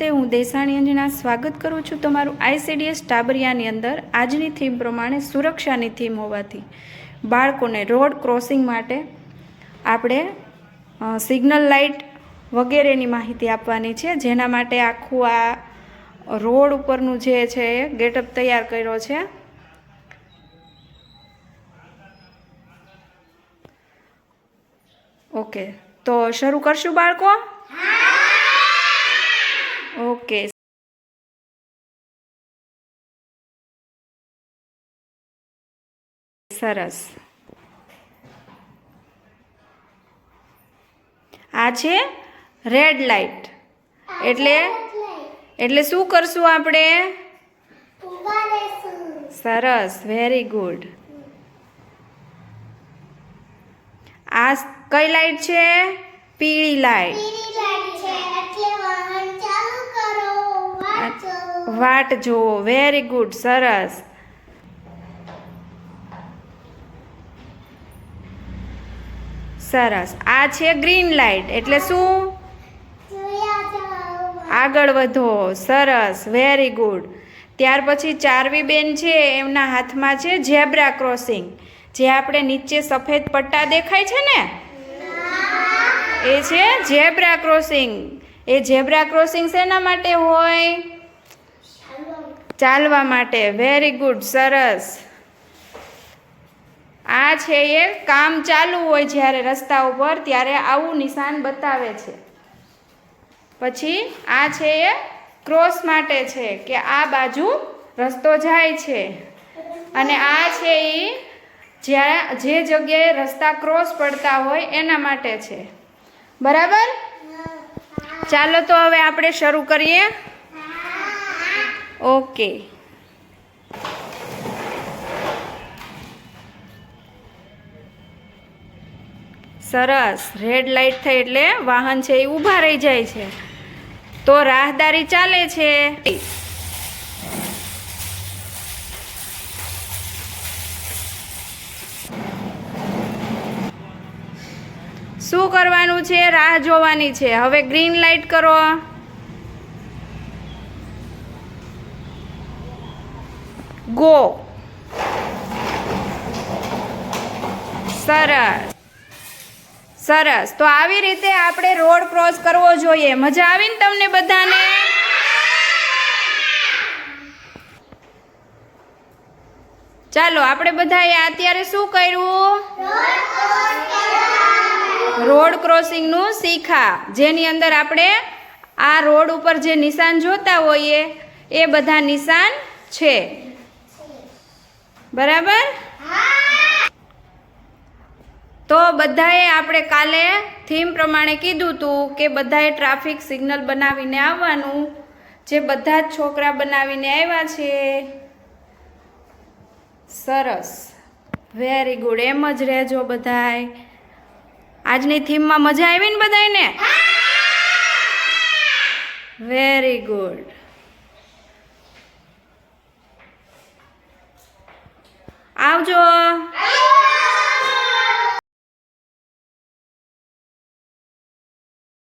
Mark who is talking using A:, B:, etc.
A: નમસ્તે હું દેસાણી સ્વાગત કરું છું તમારું આઈસીડીએસ ટાબરિયાની અંદર. આજની થીમ પ્રમાણે સુરક્ષાની થીમ હોવાથી બાળકોને રોડ ક્રોસિંગ માટે આપણે સિગ્નલ લાઇટ વગેરેની માહિતી આપવાની છે, જેના માટે આખું આ રોડ ઉપરનું જે છે એ ગેટઅપ તૈયાર કર્યો છે. ઓકે તો શરૂ કરશું બાળકો. સરસ. આ છે રેડ લાઇટ એટલે એટલે શું કરશું આપણે? સરસ વેરી ગુડ આ કઈ લાઇટ છે? પીળી લાઇટ વાટ જુઓ વેરી ગુડ સરસ. સરસ. આ છે ગ્રીન લાઇટ એટલે શું? આગળ વધો. સરસ. વેરી ગુડ ત્યાર પછી ચારવી બેન છે, એમના હાથમાં છે ઝેબ્રા ક્રોસિંગ જે આપણે નીચે સફેદ પટ્ટા દેખાય છે ને? એ છે ઝેબ્રા ક્રોસિંગ એ ઝેબ્રા ક્રોસિંગ શેના માટે હોય? ચાલવા માટે. વેરી ગુડ સરસ. આ છે એ કામ ચાલુ હોય જ્યારે રસ્તા ઉપર, ત્યારે આવું નિશાન બતાવે છે. પછી આ છે એ ક્રોસ માટે છે કે આ બાજુ રસ્તો જાય છે. અને આ છે એ જ્યાં, જે જગ્યાએ રસ્તા ક્રોસ પડતા હોય એના માટે છે. બરાબર? ચાલો તો હવે આપણે શરૂ કરીએ. ઓકે. સરસ. રેડ લાઇટ થઈ એટલે વાહન છે એ ઊભા રહી જાય છે. તો રાહદારી ચાલે છે. શું કરવાનું છે? રાહ જોવાની છે. હવે ગ્રીન લાઇટ કરો. ગો સરસ. સરસ. તો આવી રીતે આપણે રોડ ક્રોસ કરવો જોઈએ. મજા આવી ને તમને બધાને? ચાલો, આપણે બધાએ અત્યારે શું કર્યું? રોડ ક્રોસિંગનું શીખા. જેની અંદર આપણે આ રોડ ઉપર જે નિશાન જોતા હોઈએ, એ બધા નિશાન છે. બરાબર? તો બધાએ આપણે કાલે થીમ પ્રમાણે કીધું હતું કે બધાએ ટ્રાફિક સિગ્નલ બનાવીને આવવાનું, જે બધા જ છોકરા બનાવીને આવ્યા છે. સરસ. વેરી ગુડ એમ જ રહેજો બધાય. આજની થીમમાં મજા આવી ને બધાને વેરી ગુડ આવજો.